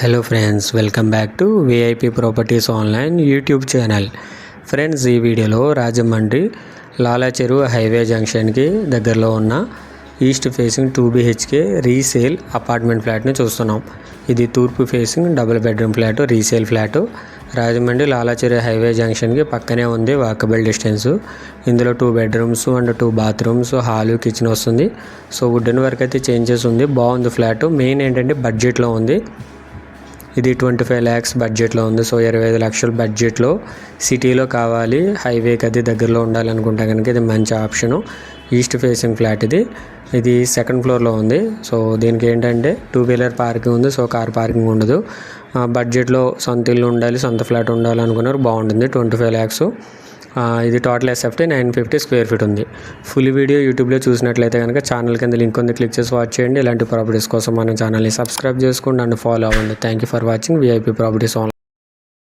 Hello friends welcome back to VIP properties online YouTube channel friends ఈ వీడియోలో Rajahmundry Lalacheruvu highway జంక్షన్కి దగ్గరలో ఉన్న east facing two BHK resale apartment ఫ్లాట్ని చూస్తున్నాం. ఇది తూర్పు facing double bedroom flat resale flat. Rajahmundry Lalacheru highway జంక్షన్కి పక్కనే ఉంది వాకబుల్ డిస్టెన్స్. ఇందులో two bedrooms and two bathrooms hall kitchen వస్తుంది. సో వుడెన్ వర్క్ అయితే చేంజెస్ ఉంది. బాగుంది ఫ్లాట్. మెయిన్ ఏంటంటే బడ్జెట్లో ఉంది. ఇది ట్వంటీ ఫైవ్ ల్యాక్స్ బడ్జెట్లో ఉంది. సో ఇరవై ఐదు లక్షల బడ్జెట్లో సిటీలో కావాలి. హైవేకి అది దగ్గరలో ఉండాలనుకుంటే కనుక ఇది మంచి ఆప్షను. ఈస్ట్ ఫేసింగ్ ఫ్లాట్ ఇది. ఇది సెకండ్ ఫ్లోర్లో ఉంది. సో దీనికి ఏంటంటే టూ వీలర్ పార్కింగ్ ఉంది. సో కార్ పార్కింగ్ ఉండదు. ఆ, బడ్జెట్లో సొంత ఇల్లు ఉండాలి సొంత ఫ్లాట్ ఉండాలనుకున్నారు. బాగుంటుంది. Twenty five lakhs. ఇది total SFT nine fifty square feet ఉంది. ఫుల్ వీడియో యూట్యూబ్లో చూసినట్లయితే కనుక ఛానల్ కింద లింక్ ఉంది. క్లిక్ చేసి వాచ్ చేయండి. ఇలాంటి ప్రాపర్టీస్ కోసం మన ఛానల్ని సబ్స్క్రైబ్ చేసుకోండి. అండ్ ఫాలో అవ్వండి. Thank you for watching VIP properties on